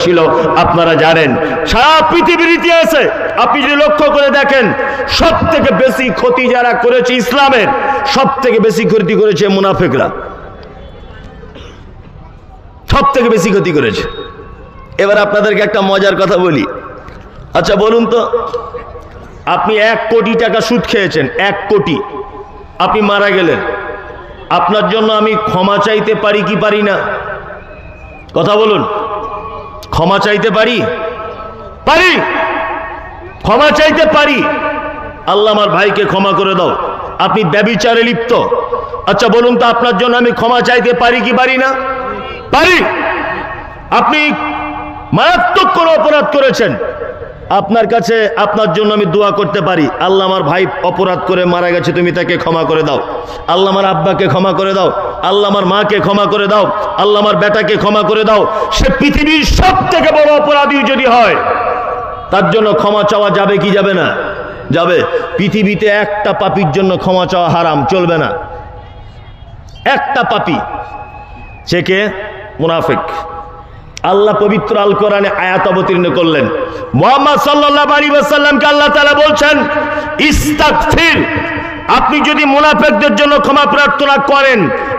ছিল, আপনারা জানেন। সারা পৃথিবীর ইতিহাসে আপনি যদি লক্ষ্য করে দেখেন সব থেকে বেশি ক্ষতি যারা করেছে ইসলামের সব থেকে বেশি ক্ষতি করেছে মুনাফেকরা। সব থেকে বেশি ক্ষতি করেছে। এবার আপনাদেরকে একটা মজার কথা বলি। আচ্ছা বলুন তো, আপনি এক কোটি টাকা সুদ খেয়েছেন, এক কোটি। আপনি মারা গেলেন। আপনার জন্য আমি ক্ষমা চাইতে পারি কি পারি না? কথা বলুন। ক্ষমা চাইতে পারি? পারি। ক্ষমা চাইতে পারি। আল্লাহ আমার ভাইকে ক্ষমা করে দাও। আপনি ব্যবিচারে লিপ্ত। আচ্ছা বলুন তো, আপনার জন্য আমি ক্ষমা চাইতে পারি কি পারি না? পারি। আপনি মারাত্মক কোনো অপরাধ করেছেন। আপনার কাছে, আপনার জন্য আমি দোয়া করতে পারি। আল্লাহ আমার ভাই অপরাধ করে মারা গেছে, তুমি তাকে ক্ষমা করে দাও। আল্লাহ আমার আব্বাকে ক্ষমা করে দাও। আল্লাহ আমার মাকে ক্ষমা করে দাও, আল্লাহ আমার বেটাকে ক্ষমা করে দাও। সে পৃথিবীর সব থেকে বড় অপরাধী যদি হয়, তার জন্য ক্ষমা চাওয়া যাবে কি যাবে না? যাবে। পৃথিবীতে একটা পাপির জন্য ক্ষমা চাওয়া হারাম, চলবে না। একটা পাপি, সে কে? মুনাফিক। আল্লাহ পবিত্র আল কোরআনে আয়াত অবতীর্ণ করলেন। মোহাম্মদ সাল্লাল্লাহু আলাইহি ওয়াসাল্লামকে আল্লাহ তালা বলছেন, ইস্তাগফির। আপনি যদি মুনাফেকদের জন্য ক্ষমা প্রার্থনা করেন,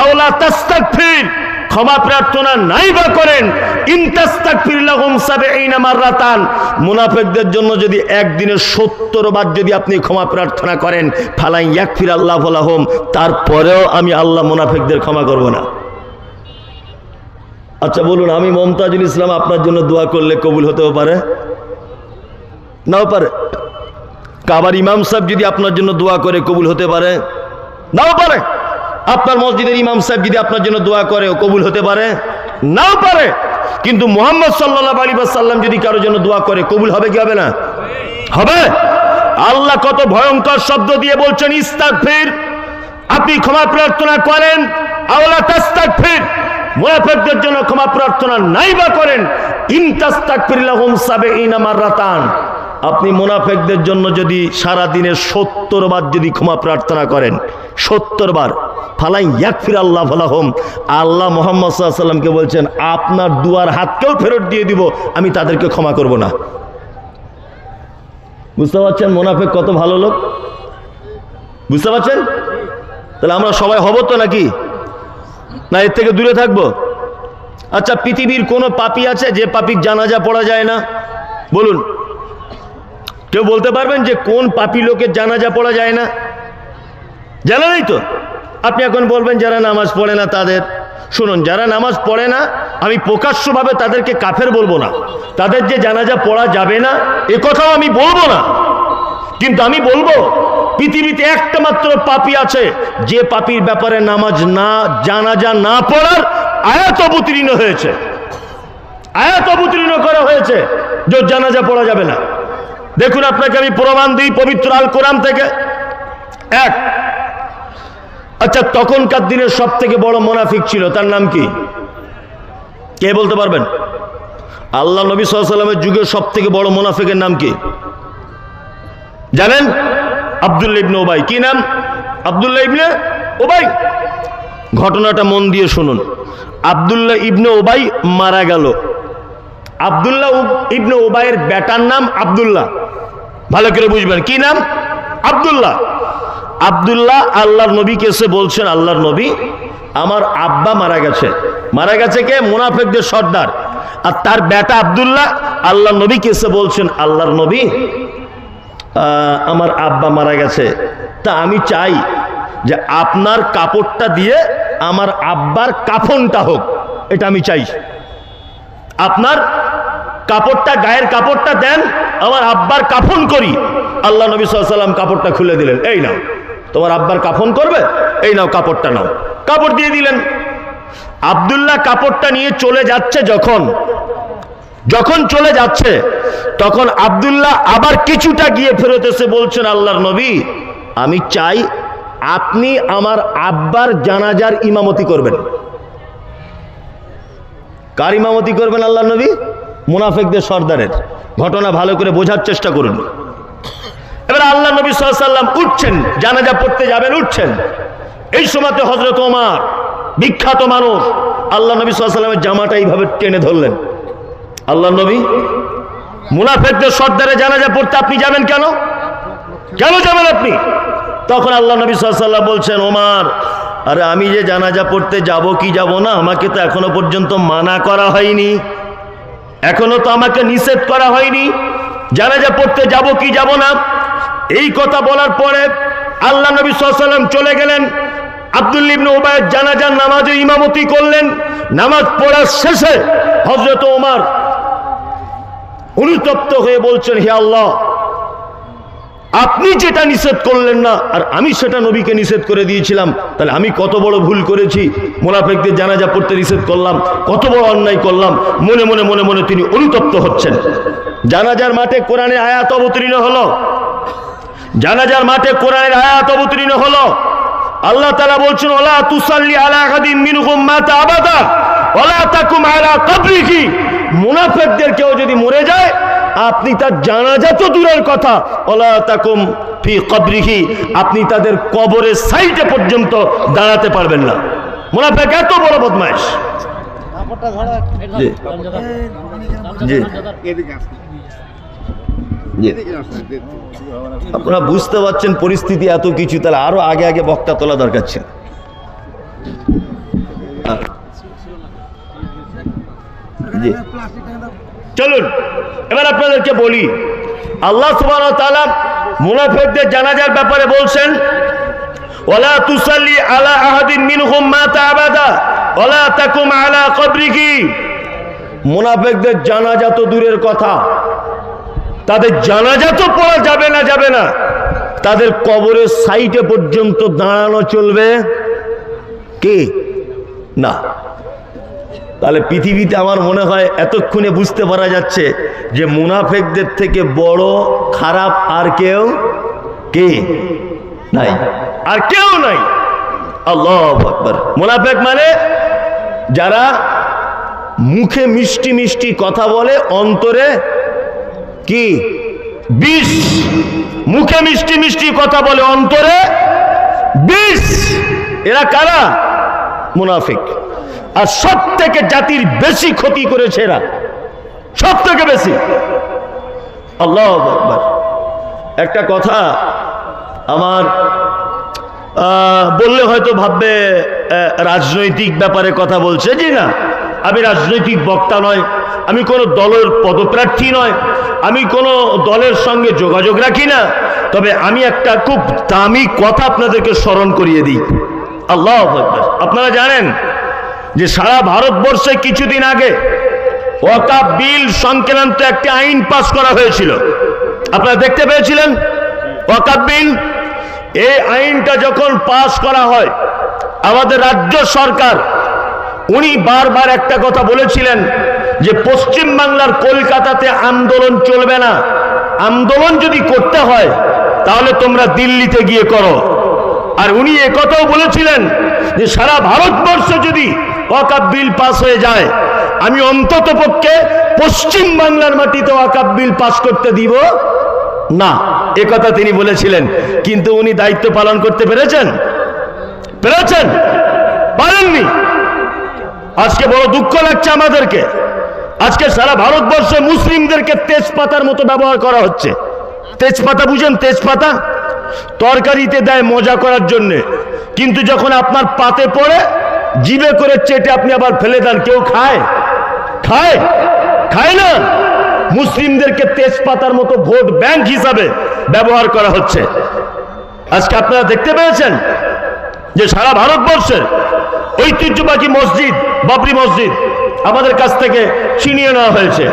আওলা তাস্তাগফির, ক্ষমা প্রার্থনা নাই বা করেন ইনতাস্তাগফির লাহুম সাবঈনা মাররাতান, মুনাফিকদের জন্য যদি একদিনে 70 বার যদি আপনি ক্ষমা প্রার্থনা করেন ফালাই ইয়াকফির আল্লাহু লাহুম, তারপরেও আমি আল্লাহ মুনাফিকদের ক্ষমা করব না। আচ্ছা বলুন, আমি মমতাজুল ইসলাম আপনার জন্য দোয়া করলে কবুল হতেও পারে? নাও পারে। কাবার ইমাম সাহেব যদি আপনার জন্য দোয়া করে, কবুল হতে পারে? নাও পারে। আপনার মসজিদের ইমাম সাহেব যদি আপনার জন্য দোয়া করে কবুল হতে পারে? নাও পারে। কিন্তু মোহাম্মদ সাল্লাহ আলী সাল্লাম যদি কারোর জন্য দোয়া করে, কবুল হবে কি হবে না? হবে। আল্লাহ কত ভয়ঙ্কর শব্দ দিয়ে বলছেন, ইস্তাগফির। আপনি ক্ষমা প্রার্থনা করেন আল্লাহ আওলা তাস্তাগফির। মুনাফিকদের জন্য ক্ষমা প্রার্থনা নাই বা করেন। ইনতাস্তাগফিরলাহুম সাবঈনা মাররাতান। আপনি মোনাফেকদের জন্য যদি সারা দিনে সত্তর বার যদি ক্ষমা প্রার্থনা করেন সত্তর বার ফালাই ইয়াকফির আল্লাহ ফালাহম। আল্লাহ মোহাম্মদ সাল্লামকে বলছেন, আপনার দুয়ার হাতকেও ফেরত দিয়ে দিব, আমি তাদেরকে ক্ষমা করব না। বুঝতে পারছেন মোনাফেক কত ভালো লোক? বুঝতে পারছেন? তাহলে আমরা সবাই হব তো নাকি? না, এর থেকে দূরে থাকব? আচ্ছা পৃথিবীর কোনো পাপি আছে? যে পাপির জানাজা পড়া যায় না? বলুন। কেউ বলতে পারবেন যে কোন পাপি লোকের জানাজা পড়া যায় না? জানা নেই তো? আপনি এখন বলবেন যারা নামাজ পড়ে না তাদের। শুনুন, যারা নামাজ পড়ে না, আমি প্রকাশ্যভাবে তাদেরকে কাফের বলব না। তাদের যে জানাজা পড়া যাবে না, এ কথাও আমি বলব না। কিন্তু আমি বলব, পৃথিবীতে একটা মাত্র পাপি আছে, যে পাপির ব্যাপারে নামাজ না, জানাজা না পড়ার আয়াত অবতীর্ণ হয়েছে। আয়াত অবতীর্ণ করা হয়েছে, যে জানাজা পড়া যাবে না। দেখুন আপনাকে আমি প্রমাণ দিই, পবিত্র আল কোরআন থেকে। এক আচ্ছা তখনকার দিনের সব থেকে বড় মোনাফিক ছিল, তার নাম কি? কে বলতে পারবেন? আল্লাহ নবী সাল্লামের যুগের সব থেকে বড় মোনাফিকের নাম কি? জানেন? আবদুল্লা ইবনে ওবাই কি নাম? আবদুল্লাহ ইবনে ওবাই ঘটনাটা মন দিয়ে শুনুন। আবদুল্লাহ ইবনে ওবাই মারা গেল। আবদুল্লাহ ইবনে ওবায়ের বেটার নাম আবদুল্লাহ। ভালো করে বুঝবেন। কি নাম? আবদুল্লাহ। আবদুল্লাহ আল্লাহর নবীকে এসে বলছেন, আল্লাহর নবী, আমার আব্বা মারা গেছে। মারা গেছে কে? মুনাফেকদের সর্দার। আর তার বেটা আবদুল্লাহ আল্লাহর নবীকে এসে বলছেন, আল্লাহর নবী আমার আব্বা মারা গেছে। তা আমি চাই যে আপনার কাপড়টা দিয়ে আমার আব্বার কাফনটা হোক। এটা আমি চাই। আপনার কাপড়টা, গায়ের কাপড়টা দেন, আমার আব্বার কাফন করি। আল্লাহ নবী সাল্লাম কাপড়টা খুলে দিলেন, এই নাও। তোমার আব্বার কাফন করবে? এই নাও কাপড়টা নাও। কাপড় দিয়ে দিলেন। আবদুল্লাহ কাপড়টা নিয়ে চলে যাচ্ছে যখন যখন চলে যাচ্ছে, তখন আবদুল্লাহ আবার কিছুটা গিয়ে ফেরত এসে বলছেন, আল্লাহর নবী, আমি চাই আপনি আমার আব্বার জানাজার ইমামতি করবেন। কার ইমামতি করবেন আল্লাহ নবী? মুনাফেকদের সর্দারের। ঘটনা ভালো করে বোঝার চেষ্টা করুন। এবার আল্লাহ নবী সাল্লাম উঠছেন, জানাজা পড়তে যাবেন, উঠছেন। এই সময়তে হজরত ওমার, বিখ্যাত মানুষ, আল্লাহ নবী সাল্লামের জামাটা এইভাবে টেনে ধরলেন। আল্লাহ নবী, মুনাফেকদের সর্দারে জানাজা পড়তে আপনি যাবেন কেন? কেন যাবেন আপনি? তখন আল্লাহ নবী সাল্লাম বলছেন, ওমার, আরে আমি যে জানাজা পড়তে যাব কি যাব না, আমাকে তো এখনও পর্যন্ত মানা করা হয়নি। এখনও তো আমাকে নিষেধ করা হয়নি। জানাজা পড়তে যাব কি যাব না। এই কথা বলার পরে আল্লাহ নবী সাল্লাম চলে গেলেন। আব্দুল ইবনে উবায়ের জানাজার নামাজে ইমামতি করলেন। নামাজ পড়ার শেষে হজরত ওমার অনুতপ্ত হয়ে বলছেন, হে আল্লাহ আপনি যেটা নিষেধ করলেন না, আর আমি সেটা নবীকে নিষেধ করে দিয়েছিলাম, তাহলে আমি কত বড় ভুল করেছি? মোনাফেকদের জানাজা পড়তে নিষেধ করলাম, কত বড় অন্যায় করলাম, মনে মনে মনে মনে তিনি অনুতপ্ত হচ্ছেন। জানাজার মাঠে কোরআনের আয়াত অবতীর্ণ হলো। জানাজার মাঠে কোরআনের আয়াত অবতীর্ণ হলো। আল্লাহ তাআলা বলছেন, ওলা তুসাল্লি আলা ওলা তাকুম মুনাফিকদের কেউ যদি মরে যায় আপনি তার জানাজা তো দূরের কথা। ওলা তাকুম ফি কবরিহি আপনি তাদের কবরের সাইডে পর্যন্ত দাঁড়াতে পারবেন না। মুনাফিক এত বড় বদমাইশ। আপনারা বুঝতে পারছেন পরিস্থিতি এত কিছু তাহলে আরও আগে আগে বক্তা তোলা দরকার ছিল। চলুন। এবার আপনাদেরকে বলি, আল্লাহ সুবহানাহু ওয়া তাআলা মুনাফিকদের জানাজার ব্যাপারে বলছেন, ওয়ালা তুসাল্লি আলা আহাদিন মিনহুম মাতা আবাদা, ওয়ালা তাকুম আলা কবরিহি। মুনাফিকদের জানাজা তো দূরের কথা। তাদের জানাজা তো পড়া যাবে না যাবে না। তাদের কবরের সাইটে পর্যন্ত দাঁড়ানো চলবে কে? না। তাহলে পৃথিবীতে আমার মনে হয় এতক্ষণে বুঝতে পারা যাচ্ছে যে মুনাফেকদের থেকে বড় খারাপ আর কেউ কে? নাই। আর কেউ নাই। আল্লাহ আকবার। মুনাফেক মানে যারা মুখে মিষ্টি মিষ্টি কথা বলে, অন্তরে কি? বিষ। মুখে মিষ্টি মিষ্টি কথা বলে, অন্তরে বিষ। এরা কারা? মুনাফিক। আর সব থেকে জাতির বেশি ক্ষতি করেছে এরা। সব থেকে বেশি। আল্লাহ একটা কথা আমার বললে হয়তো ভাববে রাজনৈতিক ব্যাপারে কথা বলছে। যে না। আমি রাজনৈতিক বক্তা নয়। আমি কোনো দলের পদপ্রার্থী নয়। আমি কোনো দলের সঙ্গে যোগাযোগ রাখি না। তবে আমি একটা খুব দামি কথা আপনাদেরকে স্মরণ করিয়ে দিই। আল্লাহ। আপনারা জানেন যে সারা ভারতবর্ষে কিছুদিন আগে ওয়াকাব বিল সংক্রান্ত একটি আইন পাস করা হয়েছিল। আপনারা দেখতে পেয়েছিলেন? ওয়াকাব বিল, এই আইনটা যখন পাস করা হয়, আমাদের রাজ্য সরকার, উনি বারবার একটা কথা বলেছিলেন যে পশ্চিম বাংলার কলকাতাতে আন্দোলন চলবে না। আন্দোলন যদি করতে হয়, তাহলে তোমরা দিল্লিতে গিয়ে করো। আর উনি একথাও বলেছিলেন যে সারা ভারতবর্ষ যদি ওয়াকাব বিল পাস হয়ে যায়। আমি অন্তত পক্ষে পশ্চিম বাংলার মাটিতে ওয়াকাব বিল পাস করতে দিব না। একথা তিনি বলেছিলেন। কিন্তু উনি দায়িত্ব পালন করতে পেরেছেন? পেরেছেন? পারেননি। আজকে বড় দুঃখ লাগছে আমাদেরকে। আজকে সারা ভারতবর্ষে মুসলিমদেরকে তেজপাতার মতো ব্যবহার করা হচ্ছে। তেজপাতা, বুঝেন তেজপাতা? তরকারিতে দেয় মজা করার জন্যে। কিন্তু যখন আপনার পাতে পড়ে জিবে করে চেটে আপনি আবার ফেলে দেন, কেউ খায়? খায়? খায় না? মুসলিমদেরকে তেজপাতার মতো ভোট ব্যাংক হিসাবে ব্যবহার করা হচ্ছে। আজকে আপনারা দেখতে পেয়েছেন যে সারা ভারতবর্ষের ঐতিহ্যবাহী মসজিদ, বাবরি মসজিদ আমাদের কাছ থেকে ছিনিয়ে নেওয়া হয়েছে।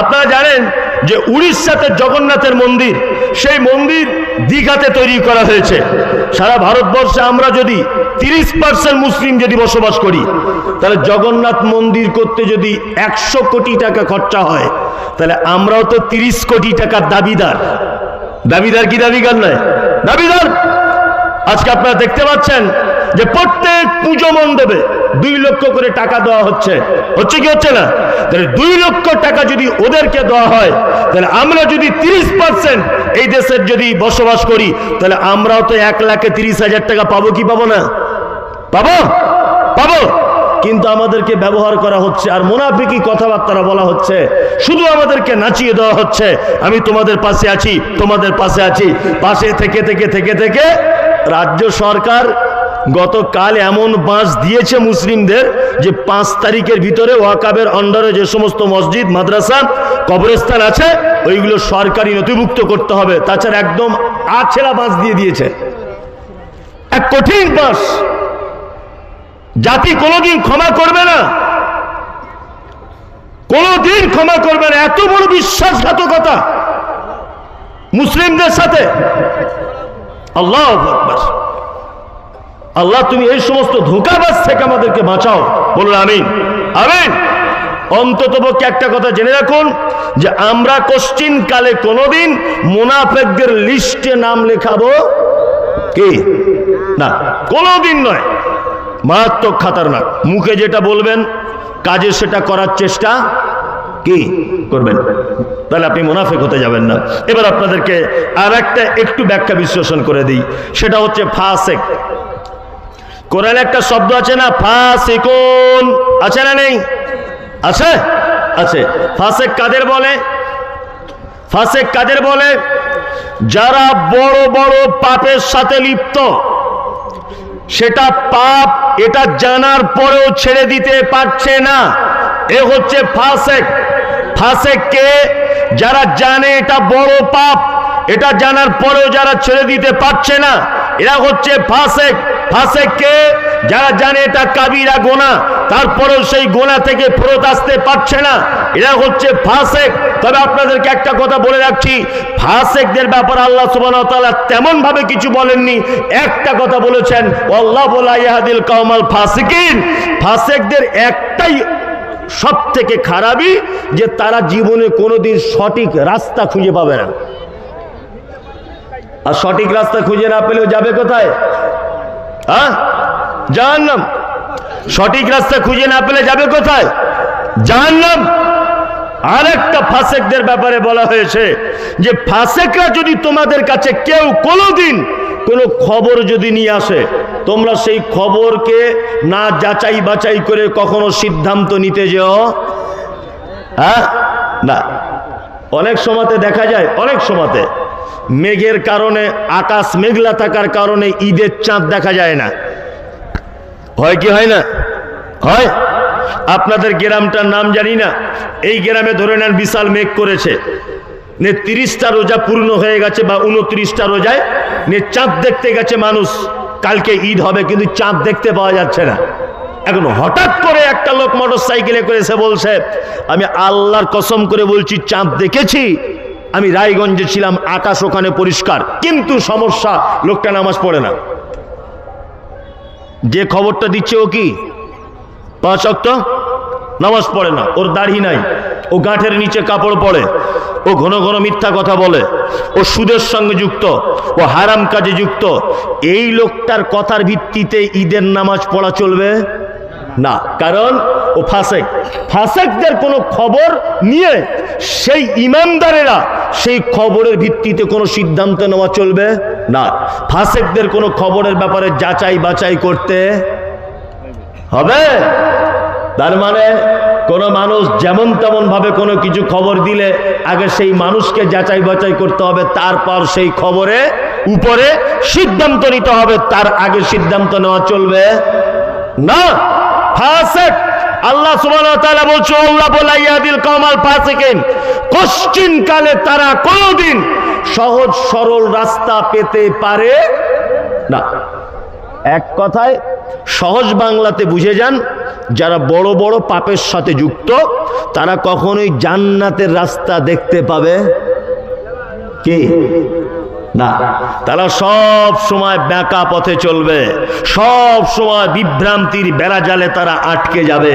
আপনারা জানেন যে উড়িষ্যাতে জগন্নাথের মন্দির, সেই মন্দির দীঘাতে তৈরি করা হয়েছে। সারা ভারতবর্ষে আমরা যদি তিরিশ পার্সেন্ট মুসলিম যদি বসবাস করি, তাহলে জগন্নাথ মন্দির করতে যদি একশো কোটি টাকা খরচা হয়, তাহলে আমরাও তো তিরিশ কোটি টাকার দাবিদার। দাবিদার কি দাবিদার নয়? দাবিদার! আজকে আপনারা দেখতে পাচ্ছেন যে প্রত্যেক পুজো মণ্ডপে দুই লক্ষ করে টাকা দেওয়া হচ্ছে। হচ্ছে কি হচ্ছে না? তাহলে দুই লক্ষ টাকা যদি ওদেরকে দেওয়া হয়, তাহলে আমরা যদি তিরিশ পার্সেন্ট এই দেশের যদি বসবাস করি, তাহলে আমরাও তো এক লাখে তিরিশ হাজার টাকা পাবো কি পাবো না? পাবো? পাবো। কিন্তু আমাদেরকে ব্যবহার করা হচ্ছে, আর মোনাফিকি কথাবার্তা বলা হচ্ছে, শুধু আমাদেরকে নাচিয়ে দেওয়া হচ্ছে, আমি তোমাদের পাশে আছি, তোমাদের পাশে আছি। পাশে থেকে থেকে থেকে থেকে রাজ্য সরকার গতকাল এমন বাঁশ দিয়েছে মুসলিমদের যে পাঁচ তারিখের ভিতরে ওয়াকাবের আন্ডারে যে সমস্ত মসজিদ, মাদ্রাসা, কবরস্থান আছে, ওইগুলো সরকারি নথিভুক্ত করতে হবে। তাছাড়া একদম আছেলা বাঁশ দিয়ে দিয়েছে। এক কঠিন বাঁশ জাতি কোনোদিন ক্ষমা করবে না। কোনোদিন ক্ষমা করবে না। এত বড় বিশ্বাসঘাতকতা মুসলিমদের সাথে। আল্লাহ আকবার। আল্লাহ, তুমি এই সমস্ত ধোকাবাজ থেকে আমাদেরকে বাঁচাও। বলুন, আমিন। আমিন। অন্তত পক্ষে একটা কথা জেনে রাখুন, যে আমরা কোশ্চিন কালে কোনোদিন মুনাফেকদের লিস্টে নাম লেখাবো কি? না, কোনোদিন নয়। মারাত্মক খাতারনাক। মুখে যেটা বলবেন, কাজে সেটা করার চেষ্টা কি? করবেন। তাহলে আপনি মুনাফেক হতে যাবেন না। এবার আপনাদেরকে আর একটা একটু ব্যাখ্যা বিশ্লেষণ করে দিই। সেটা হচ্ছে ফাসেক। কোরআন একটা শব্দ আছে না, ফাসিকুন। আছে না নেই? আছে? আছে। ফাসেক কাদের বলে? ফাসেক কাদের বলে? যারা বড় বড় পাপের সাথে লিপ্ত, সেটা পাপ, এটা জানার পরেও ছেড়ে দিতে পারছে না। এ হচ্ছে ফাসেক। কে? যারা জানে এটা বড় পাপ, এটা জানার পরেও যারা ছেড়ে দিতে পারছে না। এরা হচ্ছে ফাসেক। ফাসেক কে যারা জানে এটা কাবিরা গোনা, তারপরেও সেই গোনা থেকে ফেরত আসতে পারছে না। এরা হচ্ছে ফাসেক। তবে আপনাদেরকে একটা কথা বলে রাখছি, ফাসেকদের ব্যাপারে আল্লাহ সুবহানাহু ওয়া তাআলা তেমন ভাবে কিছু বলেননি। একটা কথা বলেছেন আল্লাহ বলা ইয়াহাদিল কাউমাল ফাসিকিন। ফাসেকদের একটাই সব থেকে খারাপই যে তারা জীবনে কোনোদিন সঠিক রাস্তা খুঁজে পাবে না। আর সঠিক রাস্তা খুঁজে না পেলেও যাবে কোথায়? হ্যাঁ? সঠিক রাস্তা খুঁজে না পেলে যাবে কোথায়? জাহান্নাম। আর একটা ফাসেকদের ব্যাপারে বলা হয়েছে যে ফাসেকরা যদি তোমাদের কাছে কেউ কোনোদিন কোনো খবর যদি নিয়ে আসে, তোমরা সেই খবরকে না যাচাই বাছাই করে কখনো সিদ্ধান্ত নিতে যেও? হ্যাঁ? না। অনেক সময়তে দেখা যায়, অনেক সময়তে মেঘের কারণে, আকাশ মেঘলা থাকার কারণে ঈদের চাঁদ দেখা যায় না। হয় কি হয় না? হয়? আপনাদের গ্রামটার নাম জানি না। এই গ্রামে ধরে নেন বিশাল মেঘ করেছে। নে তিরিশটা রোজা পূর্ণ হয়ে গেছে বা উনত্রিশটা রোজায়। নে চাঁদ দেখতে গেছে মানুষ, কালকে ঈদ হবে কিন্তু চাঁদ দেখতে পাওয়া যাচ্ছে না। এখন হঠাৎ করে একটা লোক মোটর সাইকেলে করে এসে বলছে, আমি আল্লাহর কসম করে বলছি, চাঁদ দেখেছি। আমি রায়গঞ্জে ছিলাম, আকাশ ওখানে পরিষ্কার। কিন্তু সমস্যা, লোকটা নামাজ পড়ে না। যে খবরটা দিচ্ছে ও কি? পাঁচ অক্ট নামাজ পড়ে না, ওর দাড়ি নাই। ও গাঁঠের নিচে কাপড় পরে ও ঘন ঘন মিথ্যা কথা বলে। ও সুদের সঙ্গে যুক্ত, ও হারাম কাজে যুক্ত। এই লোকটার কথার ভিত্তিতে ঈদের নামাজ পড়া চলবে? না। কারণ ও ফাসেক। ফাসেকদের কোনো খবর নিয়ে সেই ইমানদারেরা সেই খবরের ভিত্তিতে কোনো সিদ্ধান্ত নেওয়া চলবে না। ফাসেকদের কোনো খবরের ব্যাপারে যাচাই বাছাই করতে হবে। তার মানে কোনো মানুষ যেমন তেমন ভাবে কোনো কিছু খবর দিলে আগে সেই মানুষকে যাচাই বাছাই করতে হবে, তারপর সেই খবরে উপরে সিদ্ধান্ত নিতে হবে, তার আগে সিদ্ধান্ত নেওয়া চলবে না। ফাসেক আল্লাহ তাআলা বলছে আল্লাহ, বলা ইয়াদিল কামাল ফাসিকিন। কোশ্চিন কালে তারা কোনোদিন সহজ সরল রাস্তা পেতে পারে না। এক কথায়, সহজ বাংলাতে বুঝে যান, যারা বড় বড় পাপের সাথে যুক্ত, তারা কখনোই জান্নাতের রাস্তা দেখতে পাবে কি? না, তারা সব সময় ব্যাকা পথে চলবে, সব সময় বিভ্রান্তির বেড়া জালে তারা আটকে যাবে।